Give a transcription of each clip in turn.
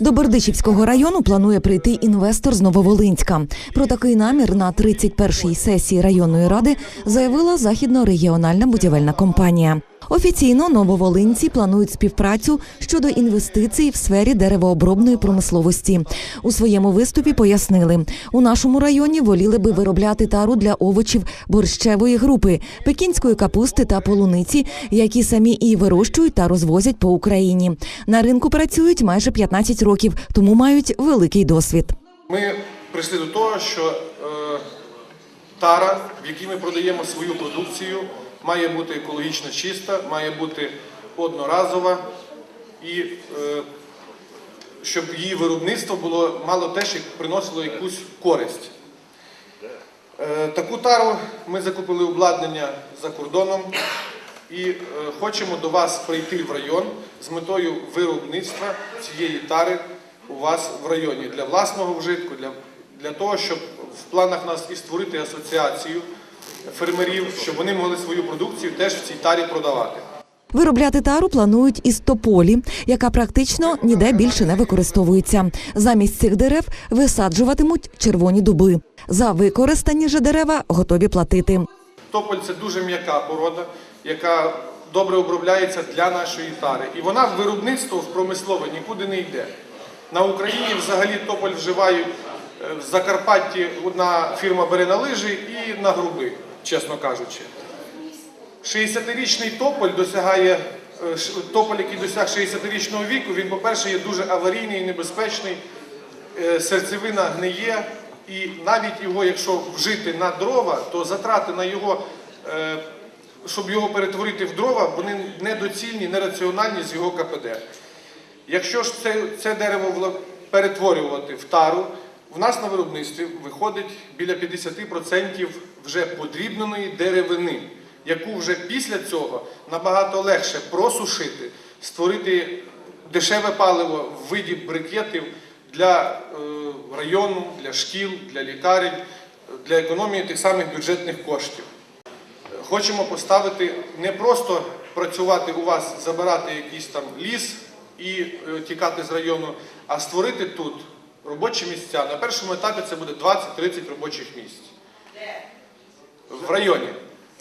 До Бердичівського району планує прийти інвестор з Нововолинська. Про такий намір на 31-й сесії районної ради заявила західно-регіональна будівельна компанія. Офіційно нововолинці планують співпрацю щодо інвестицій в сфері деревообробної промисловості. У своєму виступі пояснили, у нашому районі воліли би виробляти тару для овочів борщевої групи, пекінської капусти та полуниці, які самі і вирощують та розвозять по Україні. На ринку працюють майже 15 років, тому мають великий досвід. Ми прийшли до того, що е, тара, в якій ми продаємо свою продукцію, має бути екологічно чиста, має бути одноразова і е, щоб її виробництво було мало теж як приносило якусь користь. Е, таку тару ми закупили обладнання за кордоном і е, хочемо до вас прийти в район з метою виробництва цієї тари у вас в районі для власного вжитку, для того, щоб в планах нас і створити асоціацію фермерів, щоб вони могли свою продукцію теж в цій тарі продавати. Виробляти тару планують із тополі, яка практично ніде більше не використовується. Замість цих дерев висаджуватимуть червоні дуби. За використані же дерева готові платити. Тополь це дуже м'яка порода, яка добре обробляється для нашої тари. І вона в виробництво в промислове нікуди не йде. На Україні взагалі тополь вживають е, в Закарпатті одна фірма бере на лижі і на груби, чесно кажучи. 60-річний тополь досягає е, тополь, який досяг 60-річного віку, він, по-перше, є дуже аварійний і небезпечний, е, серцевина гниє, і навіть його, якщо вжити на дрова, то затрати на його, е, щоб його перетворити в дрова, вони недоцільні, нераціональні з його КПД. Якщо ж це, це дерево перетворювати в тару, в нас на виробництві виходить біля 50% вже подрібненої деревини, яку вже після цього набагато легше просушити, створити дешеве паливо в виді брикетів для е, району, для шкіл, для лікарень, для економії тих самих бюджетних коштів. Хочемо поставити не просто працювати у вас, забирати якийсь там ліс і е, тікати з району, а створити тут робочі місця. На першому етапі це буде 20-30 робочих місць. В районі.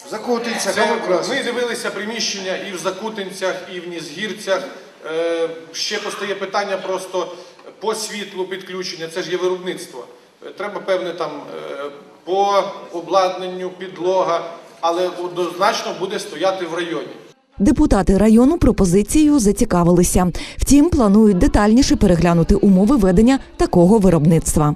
Закутиться, Це, ми дивилися приміщення і в Закутинцях, і в Нізгірцях. Е, ще постає питання просто по світлу підключення, це ж є виробництво. Е, Треба певне там е, по обладнанню, підлога, але однозначно буде стояти в районі. Депутати району пропозицією зацікавилися. Втім, планують детальніше переглянути умови ведення такого виробництва.